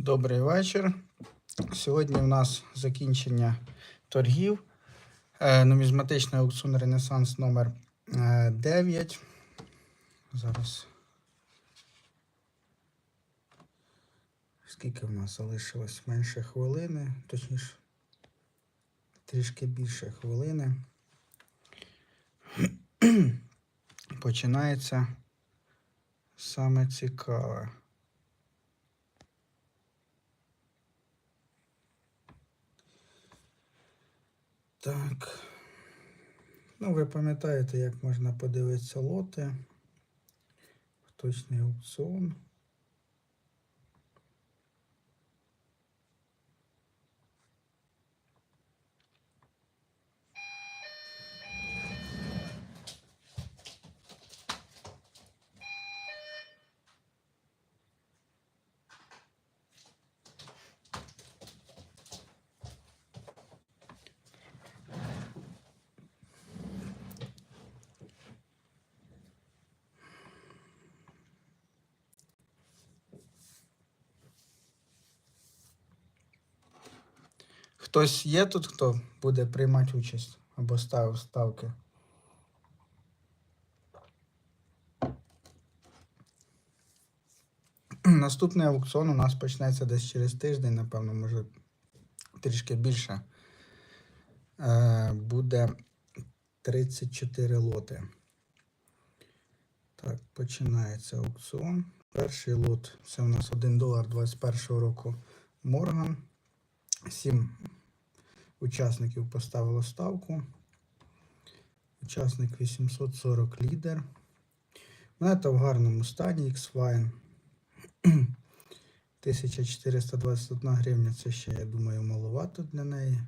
Добрий вечір. Сьогодні в нас закінчення торгів. Е, Нумізматичний аукціон Ренесанс номер е, 9. Зараз. Скільки в нас залишилось? Менше хвилини, точніше, трішки більше хвилини. Починається саме цікаве. Так. Ну, ви пам'ятаєте, як можна подивитися лоти. Точний аукціон. Хтось є тут, хто буде приймати участь або ставив ставки? Наступний аукціон у нас почнеться десь через тиждень, напевно, може трішки більше. Е, буде 34 лоти. Так, починається аукціон. Перший лот це у нас 1 долар 21 року Морган. Сім учасників поставило ставку. Учасник 840 лідер. Монета в гарному стані X-Fine. 1421 гривня. Це ще, я думаю, маловато для неї.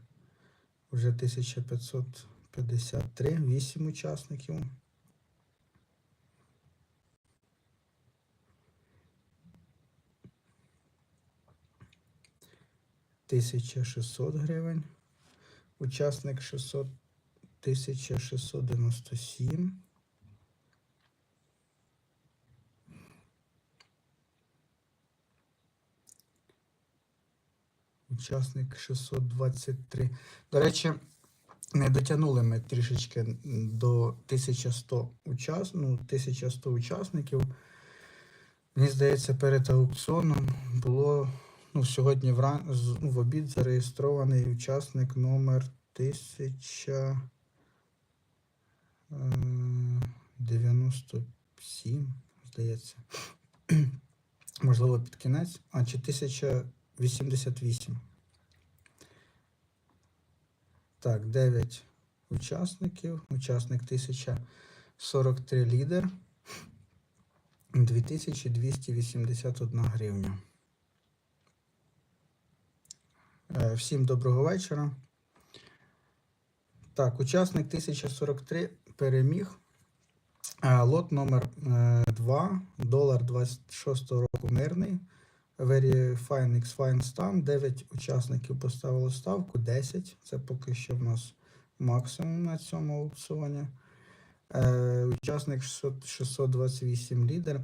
Вже 1553, 8 учасників. Тисяча шістсот гривень. Учасник 600, 1697. Учасник 623. До речі, не дотягнули ми трішечки до 1100 учас... ну, 1100 учасників. Мені здається, перед аукціоном було ну, сьогодні вран... ну, в обід зареєстрований учасник номер 1097, здається. Можливо, під кінець. А, чи 1088. Так, 9 учасників. Учасник 1043 лідер. 2281 гривня. Е, Всім доброго вечора. Так, учасник 1043 переміг. Е, Лот номер 2, долар 26 року мирний. Very fine X fine стан. 9 учасників поставило ставку, 10. Це поки що в нас максимум на цьому аукціоні. Е, учасник 628 лідер.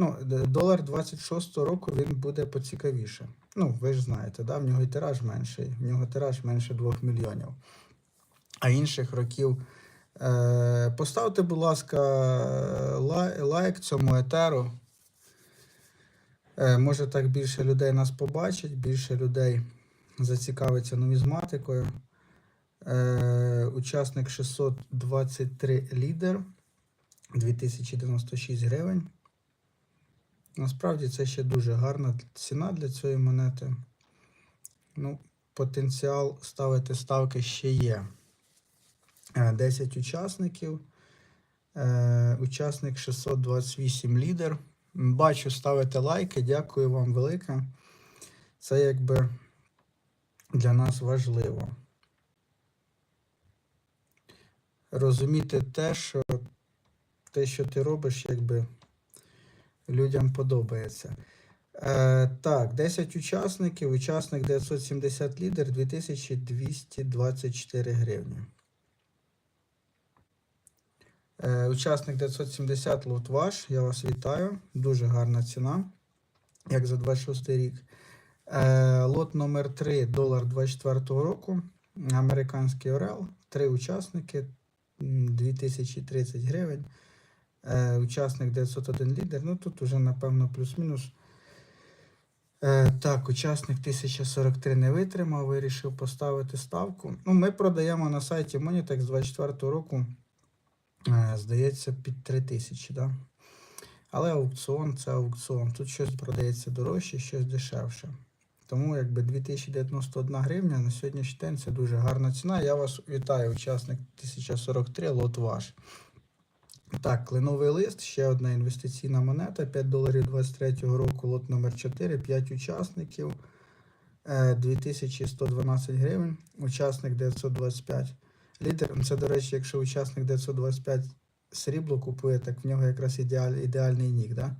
Ну, долар 26 року він буде поцікавіше. Ну, ви ж знаєте, да? в нього і тираж менший, в нього тираж менше 2 мільйонів. А інших років. Е, поставте, будь ласка, лай, лайк цьому етеру. Е, може так більше людей нас побачить, більше людей зацікавиться нумізматикою. Е, учасник 623 лідер, 2096 гривень. Насправді це ще дуже гарна ціна для цієї монети. Ну, потенціал ставити ставки ще є. Е, 10 учасників. Е, Учасник 628 лідер. Бачу, ставите лайки. Дякую вам велике. Це якби для нас важливо. Розуміти те, що те, що ти робиш, якби людям подобається. Е, так, 10 учасників. Учасник 970 лідер 2224 гривні. Е, учасник 970 лот ваш. Я вас вітаю. Дуже гарна ціна, як за 26 рік. Е, лот номер 3 долар 24 року. Американський Орел. Три учасники. 2030 гривень. Е, учасник 901 лідер. Ну тут уже, напевно, плюс-мінус. Е, так, учасник 1043 не витримав, вирішив поставити ставку. Ну, ми продаємо на сайті Monitex з 24 року, е, здається, під 3000, да? Але аукціон це аукціон. Тут щось продається дорожче, щось дешевше. Тому якби 2091 гривня на сьогоднішній день це дуже гарна ціна. Я вас вітаю, учасник 1043, лот ваш. Так, кленовий лист, ще одна інвестиційна монета, 5 доларів 23 року, лот номер 4, 5 учасників, е, 2112 гривень, учасник 925. Лідер, ну, це, до речі, якщо учасник 925 срібло купує, так в нього якраз ідеаль, ідеальний нік, да?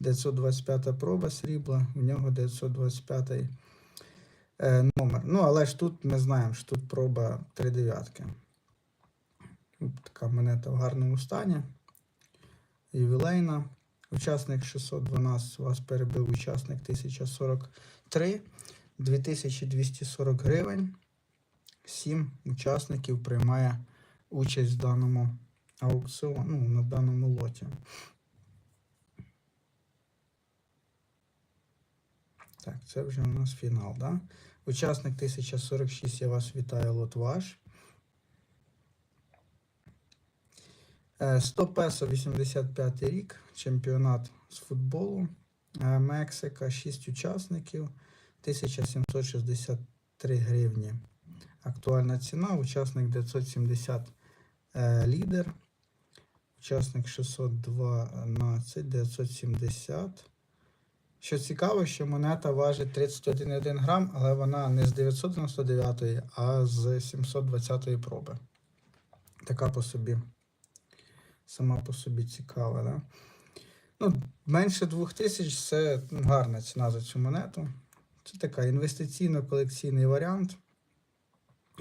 925 проба срібла, в нього 925 е, номер. Ну, але ж тут ми знаємо, що тут проба 3 дев'ятки. Така монета в гарному стані. Ювілейна. Учасник 612 вас перебив учасник 1043. 2240 гривень. 7 учасників приймає участь в даному аукціоні, ну, на даному лоті. Так, це вже у нас фінал, да? Учасник 1046, я вас вітаю, лот ваш. 100 песо 85 рік, чемпіонат з футболу. Е, Мексика, 6 учасників, 1763 гривні. Актуальна ціна, учасник 970 е, лідер, учасник 612, 970. Що цікаво, що монета важить 31,1 грам, але вона не з 999, а з 720 проби. Така по собі сама по собі цікава. Да? Ну, менше 2000 це гарна ціна за цю монету. Це така інвестиційно-колекційний варіант,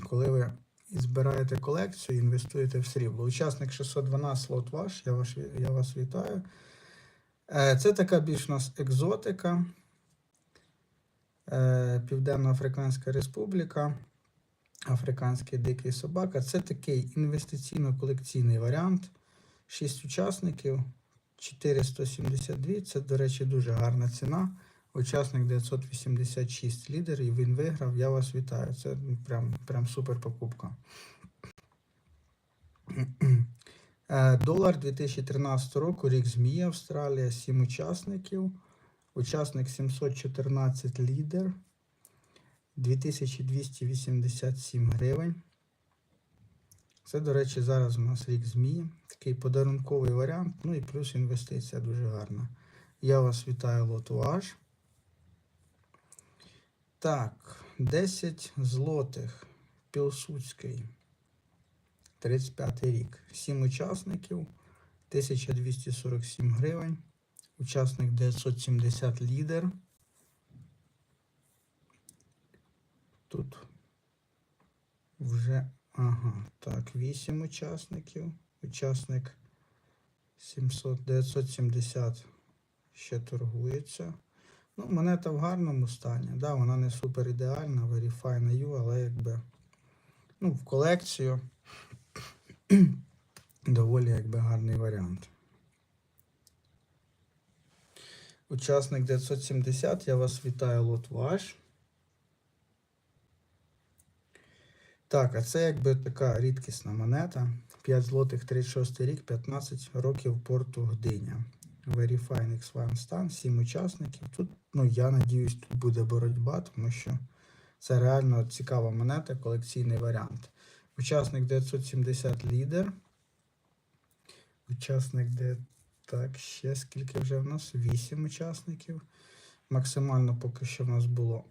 коли ви збираєте колекцію і інвестуєте в срібло. Учасник 612 лот ваш, я, ваш, я вас вітаю. Е, Це така більш у нас екзотика. Е, Південно-Африканська Республіка. Африканський дикий собака. Це такий інвестиційно-колекційний варіант. 6 учасників, 472. Це, до речі, дуже гарна ціна. Учасник 986 лідер, і він виграв. Я вас вітаю. Це прям, прям супер покупка. Е, Долар 2013 року, рік Змії, Австралія, 7 учасників. Учасник 714 лідер. 2287 гривень. Це, до речі, зараз у нас рік змії. Такий подарунковий варіант. Ну і плюс інвестиція дуже гарна. Я вас вітаю, лотуаж. Так, 10 злотих. Пілсудський. 35 рік. 7 учасників. 1247 гривень. Учасник 970 лідер. Тут вже Ага, так, 8 учасників. Учасник 700, 970 ще торгується. Ну, монета в гарному стані. Да, вона не супер ідеальна, Verify на U, але якби ну, в колекцію доволі якби гарний варіант. Учасник 970, я вас вітаю, лот ваш. Так, а це якби така рідкісна монета. 5 злотих 36 рік, 15 років порту Гдиня. Verify X1 стан, 7 учасників. Тут, ну, я надіюсь, тут буде боротьба, тому що це реально цікава монета, колекційний варіант. Учасник 970 лідер. Учасник де. Так, ще скільки вже в нас? 8 учасників. Максимально поки що в нас було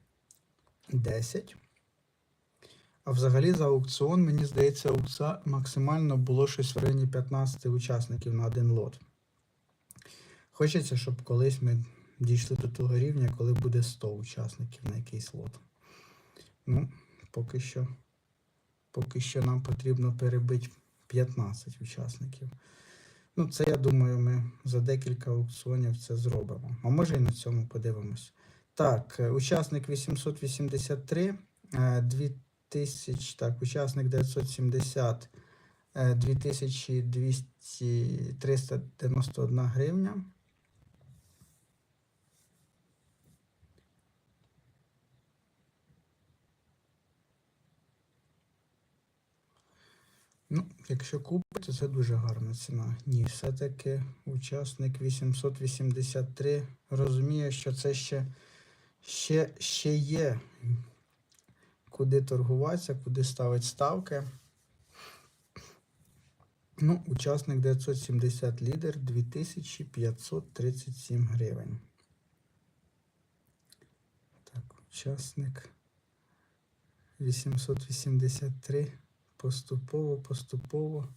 10. А взагалі за аукціон, мені здається, аукціон максимально було щось в районі 15 учасників на один лот. Хочеться, щоб колись ми дійшли до того рівня, коли буде 100 учасників на якийсь лот. Ну, поки що, поки що нам потрібно перебити 15 учасників. Ну, це, я думаю, ми за декілька аукціонів це зробимо. А може і на цьому подивимось. Так, е, учасник 883. 2 тисяч, так, учасник 970 2391 е, гривня. Ну, Якщо купити, це дуже гарна ціна. Ні, все-таки учасник 883 розуміє, що це ще, ще, ще є куди торгуватися, куди ставити ставки. Ну, учасник 970 лідер 2537 гривень. Так, учасник 883 поступово, поступово.